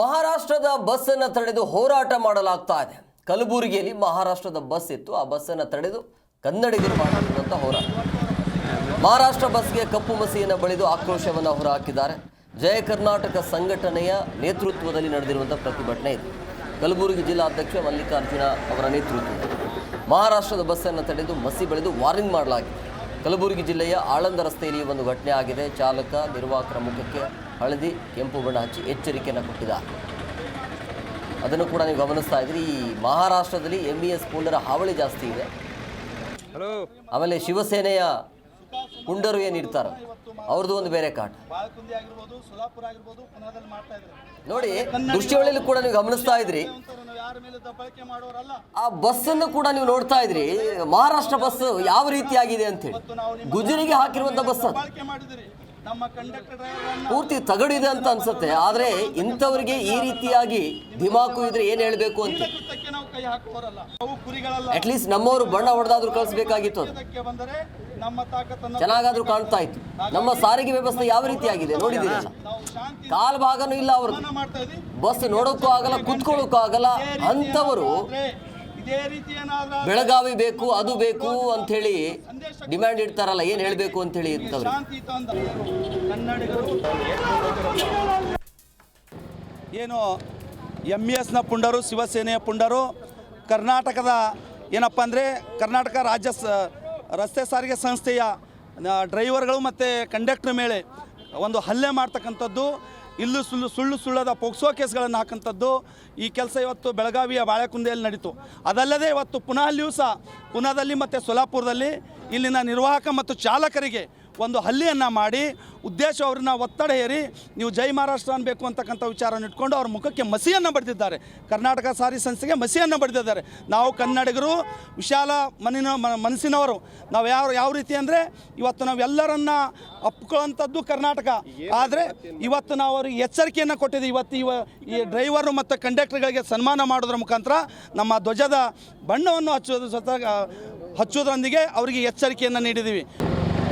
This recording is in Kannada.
ಮಹಾರಾಷ್ಟ್ರದ ಬಸ್ಸನ್ನು ತಡೆದು ಹೋರಾಟ ಮಾಡಲಾಗ್ತಾ ಇದೆ. ಕಲಬುರಗಿಯಲ್ಲಿ ಮಹಾರಾಷ್ಟ್ರದ ಬಸ್ ಇತ್ತು ಆ ಬಸ್ಸನ್ನು ತಡೆದು ಕನ್ನಡಿಗರು ಮಾಡಿರುವಂಥ ಹೋರಾಟ. ಮಹಾರಾಷ್ಟ್ರ ಬಸ್ಗೆ ಕಪ್ಪು ಮಸಿಯನ್ನು ಬಳಿದು ಆಕ್ರೋಶವನ್ನು ಹೊರಹಾಕಿದ್ದಾರೆ. ಜಯ ಕರ್ನಾಟಕ ಸಂಘಟನೆಯ ನೇತೃತ್ವದಲ್ಲಿ ನಡೆದಿರುವಂಥ ಪ್ರತಿಭಟನೆ ಇದು. ಕಲಬುರಗಿ ಜಿಲ್ಲಾಧ್ಯಕ್ಷ ಮಲ್ಲಿಕಾರ್ಜುನ ಅವರ ನೇತೃತ್ವ ಮಹಾರಾಷ್ಟ್ರದ ಬಸ್ಸನ್ನು ತಡೆದು ಮಸಿ ಬಳಿದು ವಾರ್ನಿಂಗ್ ಮಾಡಲಾಗಿದೆ. ಕಲಬುರಗಿ ಜಿಲ್ಲೆಯ ಆಳಂದ ರಸ್ತೆಯಲ್ಲಿ ಒಂದು ಘಟನೆ ಆಗಿದೆ. ಚಾಲಕ ನಿರ್ವಾಹಕರ ಮುಖಕ್ಕೆ ಹಳದಿ ಕೆಂಪು ಬಣ್ಣ ಹಚ್ಚಿ ಎಚ್ಚರಿಕೆಯನ್ನು ಕೊಟ್ಟಿದ. ಅದನ್ನು ಕೂಡ ನೀವು ಗಮನಿಸ್ತಾ ಇದ್ರಿ ಈ ಮಹಾರಾಷ್ಟ್ರದಲ್ಲಿ ಎಂ ಬಿ ಎಸ್ ಪುಂಡರ ಹಾವಳಿ ಜಾಸ್ತಿ ಇದೆ. ಆಮೇಲೆ ಶಿವಸೇನೆಯ ಪುಂಡರು ಏನಿರ್ತಾರ ಅವ್ರದ್ದು ಒಂದು ಬೇರೆ ಕಾಟ. ನೋಡಿ ದೃಶ್ಯಾವಳಿಯಲ್ಲಿ ಕೂಡ ನೀವು ಗಮನಿಸ್ತಾ ಇದ್ರಿ ಆ ಬಸ್ ಅನ್ನು ಕೂಡ ನೀವು ನೋಡ್ತಾ ಇದ್ರಿ ಮಹಾರಾಷ್ಟ್ರ ಬಸ್ ಯಾವ ರೀತಿಯಾಗಿದೆ ಅಂತೇಳಿ ಗುಜರಿಗೆ ಹಾಕಿರುವಂತ ಬಸ್ ಅದು. ಪೂರ್ತಿ ತಗಡಿದೆ ಅಂತ ಅನ್ಸುತ್ತೆ. ಆದರೆ ಇಂಥವರಿಗೆ ಈ ರೀತಿಯಾಗಿ ದಿಮಾಕು ಇದ್ರೆ ಏನು ಹೇಳಬೇಕು ಅಂತ? ಕುರಿಗಳಲ್ಲ. ಅಟ್ಲೀಸ್ಟ್ ನಮ್ಮವರು ಬಣ್ಣ ಹೊಡೆದಾದ್ರೂ ಕಳಿಸ್ಬೇಕಾಗಿತ್ತು ಅದು. ಚೆನ್ನಾಗಾದ್ರೂ ಕಾಣ್ತಾ ಇತ್ತು. ನಮ್ಮ ಸಾರಿಗೆ ವ್ಯವಸ್ಥೆ ಯಾವ ರೀತಿಯಾಗಿದೆ ನೋಡಿದ್ದೀರಲ್ಲ ಕಾಲ್ ಭಾಗನೂ ಇಲ್ಲ ಅವ್ರದ್ದು. ಬಸ್ ನೋಡೋಕ್ಕೂ ಆಗಲ್ಲ ಕುತ್ಕೊಳ್ಳೋಕ್ಕೂ ಆಗಲ್ಲ. ಅಂಥವರು ಬೆಳಗಾವಿ ಬೇಕು ಅದು ಬೇಕು ಅಂಥೇಳಿ ಡಿಮ್ಯಾಂಡ್ ಇಡ್ತಾರಲ್ಲ ಏನು ಹೇಳಬೇಕು ಅಂತ ಹೇಳಿ ಏನು ಎಂ ಇ ಎಸ್ನ ಪುಂಡರು ಶಿವಸೇನೆಯ ಪುಂಡರು ಕರ್ನಾಟಕದ ಏನಪ್ಪ ಅಂದರೆ ಕರ್ನಾಟಕ ರಾಜ್ಯ ಸ ರಸ್ತೆ ಸಾರಿಗೆ ಸಂಸ್ಥೆಯ ಡ್ರೈವರ್ಗಳು ಮತ್ತು ಕಂಡಕ್ಟರ್ ಮೇಲೆ ಒಂದು ಹಲ್ಲೆ ಮಾಡ್ತಕ್ಕಂಥದ್ದು. ಇಲ್ಲು ಸುಳ್ಳು ಸುಳ್ಳು ಸುಳ್ಳದ ಪೋಕ್ಸೋ ಕೇಸ್ಗಳನ್ನು ಹಾಕಂಥದ್ದು ಈ ಕೆಲಸ ಇವತ್ತು ಬೆಳಗಾವಿಯ ಬಾಳೆಕುಂದೆಯಲ್ಲಿ ನಡೀತು. ಅದಲ್ಲದೆ ಇವತ್ತು ಪುನಃ ಅಲ್ಲಿಯೂ ಸಹ ಪುನಾದಲ್ಲಿ ಮತ್ತು ಸೊಲಾಪುರದಲ್ಲಿ ಇಲ್ಲಿನ ನಿರ್ವಾಹಕ ಮತ್ತು ಚಾಲಕರಿಗೆ ಒಂದು ಹಲ್ಲಿಯನ್ನು ಮಾಡಿ ಉದ್ದೇಶ ಅವ್ರನ್ನ ಒತ್ತಡ ಹೇರಿ, ನೀವು ಜೈ ಮಹಾರಾಷ್ಟ್ರ ಅನ್ಬೇಕು ಅಂತಕ್ಕಂಥ ವಿಚಾರವನ್ನು ಇಟ್ಕೊಂಡು ಅವ್ರ ಮುಖಕ್ಕೆ ಮಸಿಯನ್ನು ಬಡ್ದಿದ್ದಾರೆ. ಕರ್ನಾಟಕ ಸಾರಿ ಸಂಸ್ಥೆಗೆ ಮಸಿಯನ್ನು ಬಡ್ದಿದ್ದಾರೆ. ನಾವು ಕನ್ನಡಿಗರು, ವಿಶಾಲ ಮನಿನ ಮನಸ್ಸಿನವರು, ನಾವು ಯಾವ ಯಾವ ರೀತಿ ಅಂದರೆ ಇವತ್ತು ನಾವೆಲ್ಲರನ್ನ ಅಪ್ಕೊಳ್ಳೋಂಥದ್ದು ಕರ್ನಾಟಕ. ಆದರೆ ಇವತ್ತು ನಾವು ಅವ್ರಿಗೆ ಎಚ್ಚರಿಕೆಯನ್ನು ಕೊಟ್ಟಿದ್ದೀವಿ. ಇವತ್ತು ಇವ, ಈ ಡ್ರೈವರು ಮತ್ತು ಕಂಡಕ್ಟರ್ಗಳಿಗೆ ಸನ್ಮಾನ ಮಾಡೋದ್ರ ಮುಖಾಂತರ ನಮ್ಮ ಧ್ವಜದ ಬಣ್ಣವನ್ನು ಹಚ್ಚೋದ್ರ ಜೊತೆ ಹಚ್ಚೋದ್ರೊಂದಿಗೆ ಅವರಿಗೆ ಎಚ್ಚರಿಕೆಯನ್ನು ನೀಡಿದ್ದೀವಿ.